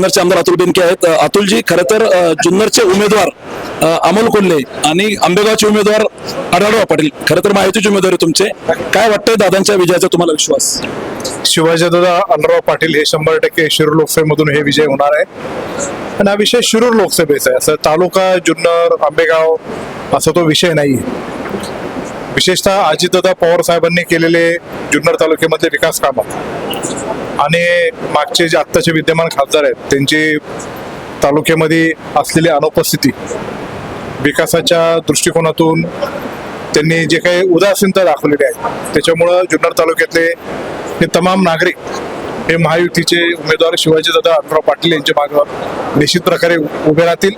जुन्नरचे आमदार अतुल बेनके आहेत. अतुलजी खरं तर जुन्नरचे उमेदवार अमोल कोल्हे आणि आंबेगावचे उमेदवार आढळराव पाटील. खरं तर माहितीचे उमेदवार आहे तुमचे. काय वाटतंय दादांच्या विजयाचा तुम्हाला विश्वास? शिवाजीदादा अनुराव पाटील हे शंभर टक्के शिरूर लोकसभेमधून हे विजय होणार आहे. आणि हा विषय शिरूर लोकसभेचा आहे. असं तालुका जुन्नर आंबेगाव असा तो विषय नाही विशेषतः अजितदादा पवार साहेबांनी केलेले जुन्नर तालुक्यामध्ये विकास कामं आणि मागचे जे आत्ताचे विद्यमान खासदार आहेत त्यांची तालुक्यामध्ये असलेली अनुपस्थिती विकासाच्या दृष्टिकोनातून त्यांनी जे काही उदासीनता दाखवलेली आहे त्याच्यामुळं जुन्नर तालुक्यातले हे तमाम नागरिक हे महायुतीचे उमेदवार शिवाजीदादा अनराव पाटील यांच्या मागे निश्चित प्रकारे उभे राहतील.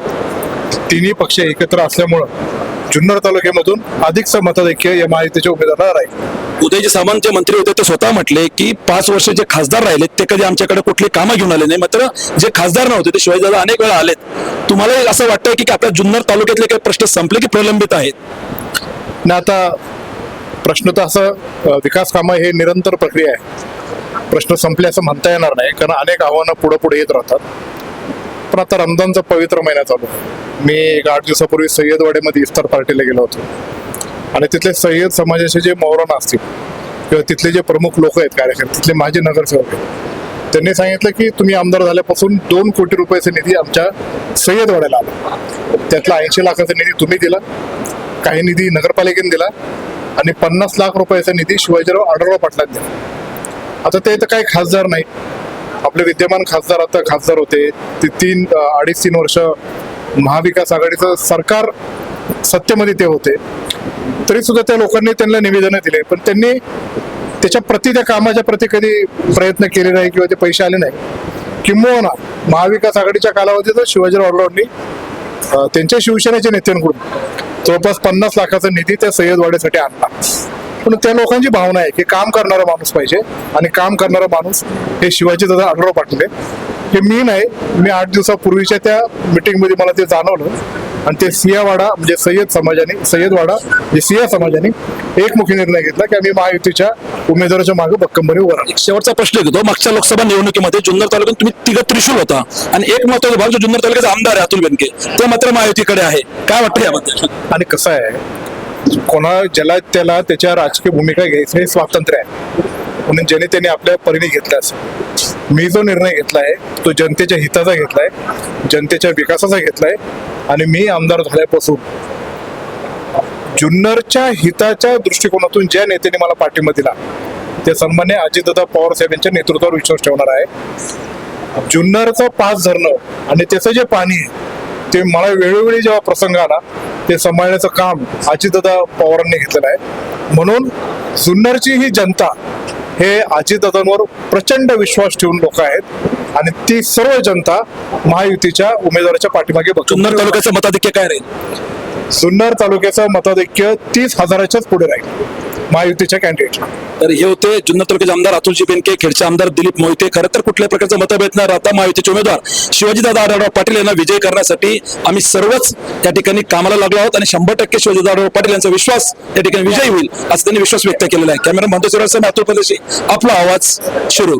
तिन्ही पक्ष एकत्र असल्यामुळं जुन्नर तालुक्यामधून अधिकचं मताधिक्य या महायुतीच्या उमेदवाराला राहील उदयजी सामंत जे मंत्री होते ते स्वतः म्हटले की पाच वर्ष जे खासदार राहिले ते कधी आमच्याकडे कुठली कामं घेऊन आले नाही. मात्र जे खासदार नव्हते ते शिवाजीदादा अनेक वेळा आलेत. तुम्हाला असं वाटतंय की आपल्या जुन्नर तालुक्यातले काही प्रश्न संपले की प्रलंबित आहेत? आणि आता प्रश्न तर असं विकास कामं हे निरंतर प्रक्रिया आहे. प्रश्न संपले असं म्हणता येणार नाही कारण अनेक आव्हानं पुढे पुढे येत राहतात. पण आता रमजानचा पवित्र महिना चालू मी एक आठ दिवसापूर्वी सय्यदवाड्यामध्ये इफ्तार पार्टीला गेलो होतो. आणि तिथले सय्यद समाजाचे जे मौलाना असतील किंवा तिथले जे प्रमुख लोक आहेत कार्यकर्ते तिथले माझे नगरसेवक आहेत त्यांनी सांगितलं की तुम्ही आमदार झाल्यापासून दोन कोटी रुपयाचा निधी आमच्या सय्यदवाड्याला आला. त्यातला ऐंशी लाखाचा निधी तुम्ही दिला काही निधी नगरपालिकेने दिला आणि पन्नास लाख रुपयाचा निधी शिवाजीराव आढळराव पाटलात दिला. आता ते तर काही खासदार नाही आपले विद्यमान खासदार आता खासदार होते. ते तीन अडीच तीन वर्ष महाविकास आघाडीचं सरकार सत्तेमध्ये ते होते. तरी सुद्धा त्या लोकांनी त्यांना निवेदनं दिले. पण त्यांनी त्याच्या प्रति त्या कामाच्या प्रति कधी प्रयत्न केले नाही किंवा ते पैसे आले नाही. किंबहुना महाविकास आघाडीच्या कालावधीत शिवाजीराव आढळरावांनी त्यांच्या शिवसेनेच्या नेत्यांकडून जवळपास पन्नास लाखाचा निधी त्या सय्यदवाडीसाठी आणला. पण त्या लोकांची भावना आहे की काम करणारा माणूस पाहिजे आणि काम करणारा माणूस हे शिवाजी दादा आढळराव पाटील आहे. हे मी नाही मी आठ दिवसापूर्वीच्या त्या मीटिंगमध्ये मला ते जाणवलं. आणि ते सियावाडा म्हणजे सय्यद समाजाने सय्यदवाडा म्हणजे सिया समाजाने एकमुखी निर्णय घेतला की आम्ही महायुतीच्या उमेदवाराच्या मागे भक्कमपणे उभं एक शेवटचा प्रश्न घेतो मागच्या लोकसभा निवडणुकीमध्ये जुन्नर तालुक्यात तुम्ही तिघ त्रिशूल होता. आणि एक महत्त्वाचा भाग जो जुन्नर तालुक्याचा आमदार आहे अतुल बेनके ते मात्र महायुतीकडे आहे. काय वाटतं याबद्दल? आणि कसं आहे कोणा ज्याला त्याला त्याच्या राजकीय भूमिका घ्यायचं हे स्वातंत्र्य आहे. म्हणून ज्याने त्याने आपल्या परीने घेतला असेल. मी जो निर्णय घेतलाय तो जनतेच्या हिताचा घेतलाय जनतेच्या विकासाचा घेतलाय आणि मी आमदार झाल्यापासून जुन्नरच्या हिताच्या दृष्टिकोनातून ज्या नेत्याने मला पाठिंबा दिला ते सन्मान्य अजितदादा पवार साहेब यांच्या नेतृत्वावर विश्वास ठेवणार आहे. जुन्नरचं पाच धरणं आणि त्याचं जे पाणी आहे ते मला वेळोवेळी जेव्हा प्रसंग आला ते सांभाळण्याचं काम अजितदादा पवारांनी घेतलेलं आहे. म्हणून जुन्नरची ही जनता हे अजितदादांवर प्रचंड विश्वास ठेवून लोक आहेत आणि ती सर्व जनता महायुतीच्या उमेदवाराच्या पाठीमागे जुन्नर तालुक्याचं मताधिक्य काय राहील? जुन्नर तालुक्याचं मताधिक्य तीस हजाराच्याच पुढे राहील. महायुतीच्या कॅन्डिडेट तर हे होते जुन्नर तालुक्याचे आमदार अतुलजी बेनके खेडचे आमदार दिलीप मोहिते. खरं तर कुठल्या प्रकारचं मतभेद न राहता महायुतीचे उमेदवार. शिवाजीदादा आढळराव पाटील यांना विजय करण्यासाठी आम्ही सर्वच या ठिकाणी कामाला लागलो आहोत आणि शंभर टक्के शिवाजीदादा आढळराव पाटील यांचा विश्वास या ठिकाणी विजयी होईल असं त्यांनी विश्वास व्यक्त केलेला आहे. कॅमेरा म्हणतो अतुल प्रदेशी आपला आवाज सुरू